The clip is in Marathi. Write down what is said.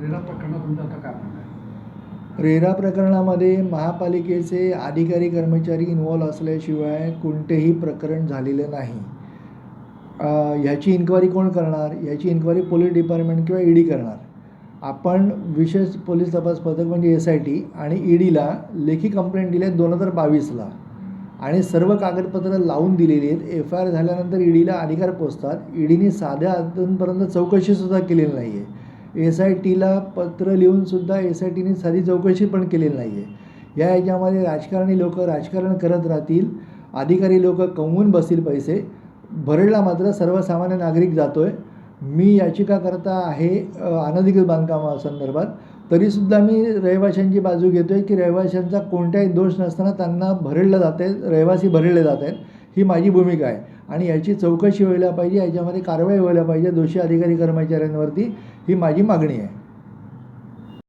रेरा प्रकरणात तुमचं आता काय म्हणणं आहे? रेरा प्रकरणामध्ये महापालिकेचे अधिकारी कर्मचारी इन्वॉल्व असल्याशिवाय कोणतेही प्रकरण झालेलं नाही. ह्याची इन्क्वायरी कोण करणार? याची इन्क्वायरी पोलीस डिपार्टमेंट किंवा ईडी करणार. आपण विशेष पोलीस तपास पथक म्हणजे एस आय टी आणि ईडीला लेखी कंप्लेंट दिली आहे दोन हजार बावीसला. आणि सर्व कागदपत्रं लावून दिलेली आहेत. एफ आय आर झाल्यानंतर ईडीला अधिकार पोचतात. ईडीने साध्या अजूनपर्यंत चौकशीसुद्धा केलेली नाही आहे एस आय टीला पत्र लिहूनसुद्धा एस आय टीने साधी चौकशी पण केलेली नाही आहे या याच्यामध्ये राजकारणी लोक राजकारण करत राहतील अधिकारी लोक कमवून बसतील पैसे. भरडला मात्र सर्वसामान्य नागरिक जातो आहे मी याचिकाकर्ता आहे अनधिकृत बांधकामासंदर्भात. तरीसुद्धा मी रहिवाशांची बाजू घेतो आहे की रहिवाशांचा कोणताही दोष नसताना त्यांना भरडलं जात आहे रहिवासी भरडले जात आहेत ही माझी भूमिका आहे. आणि याची चौकशी व्हायला पाहिजे याच्यामध्ये कारवाई व्हायला पाहिजे दोषी अधिकारी कर्मचाऱ्यांवरती ही माझी मागणी आहे.